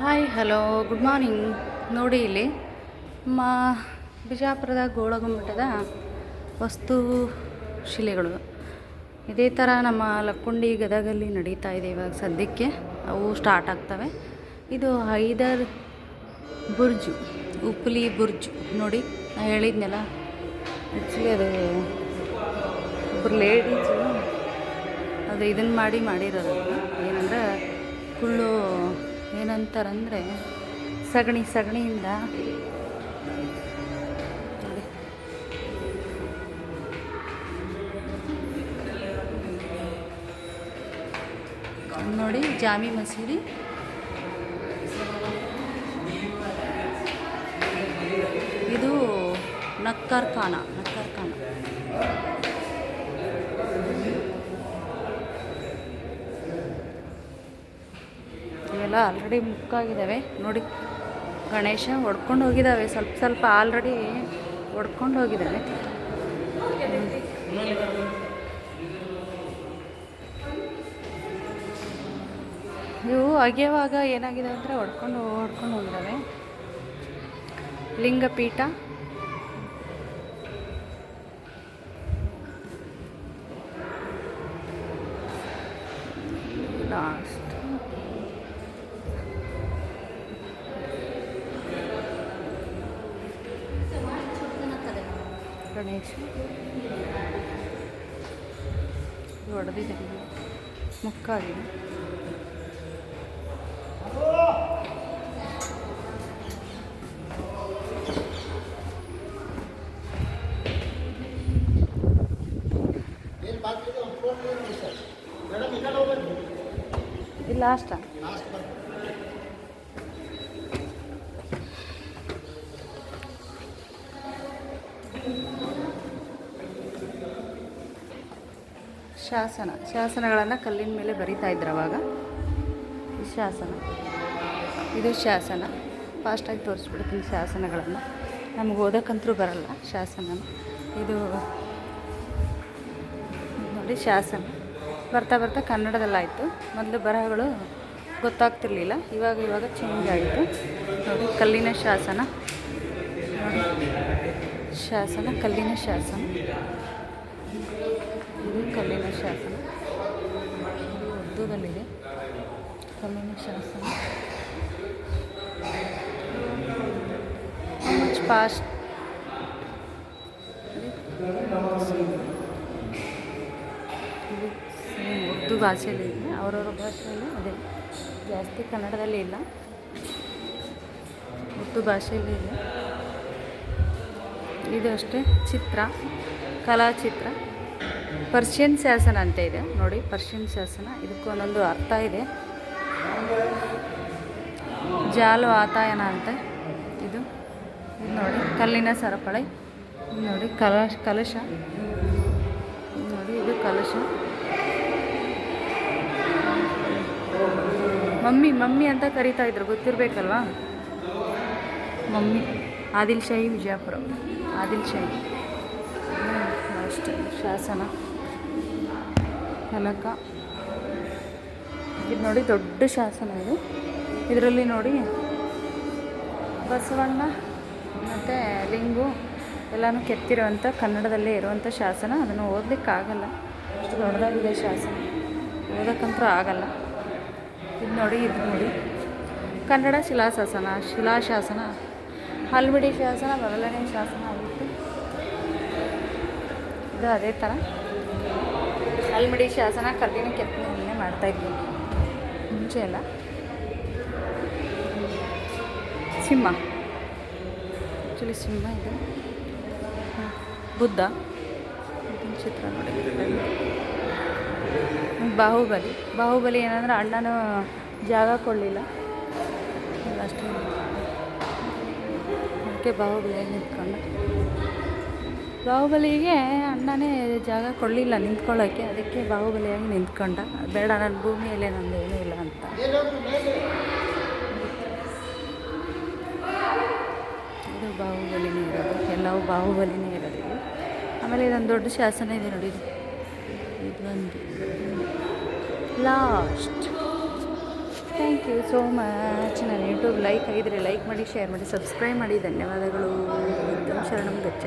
Hi hello good morning ನೋಡಿ ಇಲ್ಲಿ ಮಾ ಬಿಜಾಪುರದ ಗೋಳಗುಮ್ಮಟದ ವಸ್ತು ಶಿಲೆಗಳು. ಇದೇ ಥರ ನಮ್ಮ ಲಕ್ಕುಂಡಿ ಗದಗಲ್ಲಿ ನಡೀತಾ ಇದೆ ಇವಾಗ ಸದ್ಯಕ್ಕೆ. ಅವು ಸ್ಟಾರ್ಟ್ ಆಗ್ತವೆ. ಇದು ಹೈದರ್ ಬುರ್ಜು, ಉಪ್ಲಿ ಬುರ್ಜು. ನೋಡಿ ನಾನು ಹೇಳಿದ್ನಲ್ಲ ಆ್ಯಕ್ಚುಲಿ ಅದು ಒಬ್ಬರು ಲೇಡೀಸು ಅದು ಇದನ್ನು ಮಾಡಿ ಮಾಡಿರೋದು. ಏನಂತಾರಂದರೆ ಸಗಣಿ ಸಗಣಿಯಿಂದ ನೋಡಿ. ಜಾಮಿ ಮಸೀದಿ ಇದು ನಕ್ಕರ್ ಇವೆಲ್ಲ ಆಲ್ರೆಡಿ ಮುಕ್ಕಾಗಿದ್ದಾವೆ ನೋಡಿ, ಗಣೇಶ ಹೊಡ್ಕೊಂಡು ಹೋಗಿದ್ದಾವೆ ಸ್ವಲ್ಪ ಸ್ವಲ್ಪ ಆಲ್ರೆಡಿ ಹೊಡ್ಕೊಂಡು ಹೋಗಿದ್ದಾವೆ ಇವು ಅಗೆಯುವಾಗ ಏನಾಗಿದೆ ಅಂದರೆ ಹೊಡ್ಕೊಂಡು ಹೊಡ್ಕೊಂಡು ಹೋಗಿದ್ದಾವೆ ಲಿಂಗಪೀಠ ಲಾಸ್ಟ್ ಗಣೇಶ ಇದು ಹೊಡೆದಿದೆ ಮುಕ್ಕಾಗಿದೆ ಇದು ಲಾಸ್ಟಾ ಶಾಸನ, ಶಾಸನಗಳನ್ನು ಕಲ್ಲಿನ ಮೇಲೆ ಬರಿತಾ ಇದ್ರು ಅವಾಗ. ಇದು ಶಾಸನ. ಇದು ಶಾಸನ. ಫಾಸ್ಟಾಗಿ ತೋರಿಸ್ಬಿಡ್ತೀನಿ ಶಾಸನಗಳನ್ನು. ನಮ್ಗೆ ಓದೋಕ್ಕಂತೂ ಬರಲ್ಲ ಶಾಸನ. ಇದು ನೋಡಿ ಶಾಸನ. ಬರ್ತಾ ಬರ್ತಾ ಕನ್ನಡದಲ್ಲಾಯಿತು. ಮೊದಲು ಬರಹಗಳು ಗೊತ್ತಾಗ್ತಿರ್ಲಿಲ್ಲ. ಇವಾಗ ಇವಾಗ ಚೇಂಜ್ ಆಯಿತು. ನೋಡಿ ಕಲ್ಲಿನ ಶಾಸನ. ಶಾಸನ, ಕಲ್ಲಿನ ಶಾಸನ. ಇದು ಕಲ್ಲಿನ ಶಾಸನ. ಇದು ಉರ್ದುದಲ್ಲಿದೆ ಕಲ್ಲಿನ ಶಾಸನ. ಮಚ್ ಪಾಸ್ಟ್ ಇದು ಸೇಮ್ ಉರ್ದು ಭಾಷೆಯಲ್ಲಿ ಇದೆ. ಅವರವರ ಭಾಷೆಯಲ್ಲಿ ಅದೇ. ಜಾಸ್ತಿ ಕನ್ನಡದಲ್ಲಿ ಇಲ್ಲ. ಉರ್ದು ಭಾಷೆಯಲ್ಲಿ ಇದೆ. ಇದು ಅಷ್ಟೇ, ಚಿತ್ರ, ಕಲಾಚಿತ್ರ. ಪರ್ಷಿಯನ್ ಶಾಸನ ಅಂತ ಇದೆ, ನೋಡಿ, ಪರ್ಷಿಯನ್ ಶಾಸನ. ಇದಕ್ಕೂ ಒಂದೊಂದು ಅರ್ಥ ಇದೆ. ಜಾಲು ಆತಾಯನ ಅಂತ ಇದು. ನೋಡಿ, ಕಲ್ಲಿನ ಸರಪಳಿ. ನೋಡಿ ಕಲಶ. ಕಲಶ ನೋಡಿ, ಇದು ಕಲಶ. ಮಮ್ಮಿ ಮಮ್ಮಿ ಅಂತ ಕರಿತಾ ಇದ್ರು, ಗೊತ್ತಿರಬೇಕಲ್ವಾ? ಮಮ್ಮಿ ಆದಿಲ್ ಶಾಹಿ ವಿಜಯಪುರ. ಆದಿಲ್ ಶಾಹಿ ಅಷ್ಟೇ, ಶಾಸನ. ಫಲಕ ಇದು ನೋಡಿ ದೊಡ್ಡ ಶಾಸನ ಇದು. ಇದರಲ್ಲಿ ನೋಡಿ ಬಸವಣ್ಣ ಮತ್ತು ಲಿಂಗು ಎಲ್ಲನೂ ಕೆತ್ತಿರುವಂಥ ಕನ್ನಡದಲ್ಲೇ ಇರುವಂಥ ಶಾಸನ. ಅದನ್ನು ಓದಲಿಕ್ಕಾಗಲ್ಲ. ಅಷ್ಟು ದೊಡ್ಡದಾಗಿದೆ ಶಾಸನ. ಓದೋಕ್ಕಂತೂ ಆಗಲ್ಲ. ಇದು ನೋಡಿ ಇದು ನೋಡಿ. ಕನ್ನಡ ಶಿಲಾಶಾಸನ ಶಿಲಾಶಾಸನ. ಹಲ್ಮಿಡಿ ಶಾಸನ ಮೊದಲನೇ ಶಾಸನ. ಆಗಿತ್ತು ಇದು ಅದೇ ಥರ. ಅಲ್ಮಡಿ ಶಾಸನ ಕಲ್ಲಿನ ಕೆತ್ತನೆಯನ್ನೇ ಮಾಡ್ತಾಯಿದ್ವಿ ಮುಂಚೆ ಎಲ್ಲ ಸಿಂಹ. ಆ್ಯಕ್ಚುಲಿ ಸಿಂಹ ಇದು. ಬುದ್ಧ. ಚಿತ್ರ ನೋಡಿ. ಬಾಹುಬಲಿ. ಬಾಹುಬಲಿ ಏನಂದ್ರೆ ಅಣ್ಣನೂ ಜಾಗ ಕೊಡಲಿಲ್ಲ. ಅಷ್ಟೇ. ಅದಕ್ಕೆ ಬಾಹುಬಲಿ ನಿಂತ್ಕೊಂಡ. ಬಾಹುಬಲಿಗೆ ಅಣ್ಣನೇ ಜಾಗ ಕೊಡಲಿಲ್ಲ ನಿಂತ್ಕೊಳ್ಳೋಕ್ಕೆ ಅದಕ್ಕೆ ಬಾಹುಬಲಿಯಾಗಿ ನಿಂತ್ಕೊಂಡ. ಬೇಡ ನನ್ನ ಭೂಮಿಯಲ್ಲೇ ನಂದು ಏನೂ ಇಲ್ಲ ಅಂತ. ಇದು ಬಾಹುಬಲಿನೇ ಇರೋದು. ಎಲ್ಲವೂ ಬಾಹುಬಲಿನೇ ಇರೋದು ಆಮೇಲೆ ಇದೊಂದು ದೊಡ್ಡ ಶಾಸನ ಇದೆ ನೋಡಿ. ಇದು ಇದೊಂದು last. Thank you so much ನಾನು ಯೂಟ್ಯೂಬ್ ಲೈಕ್ ಆಗಿದ್ರೆ ಲೈಕ್ ಮಾಡಿ, ಶೇರ್ ಮಾಡಿ, ಸಬ್ಸ್ಕ್ರೈಬ್ ಮಾಡಿ. ಧನ್ಯವಾದಗಳು. ಶರಣಂ ಗಚ್ಚ.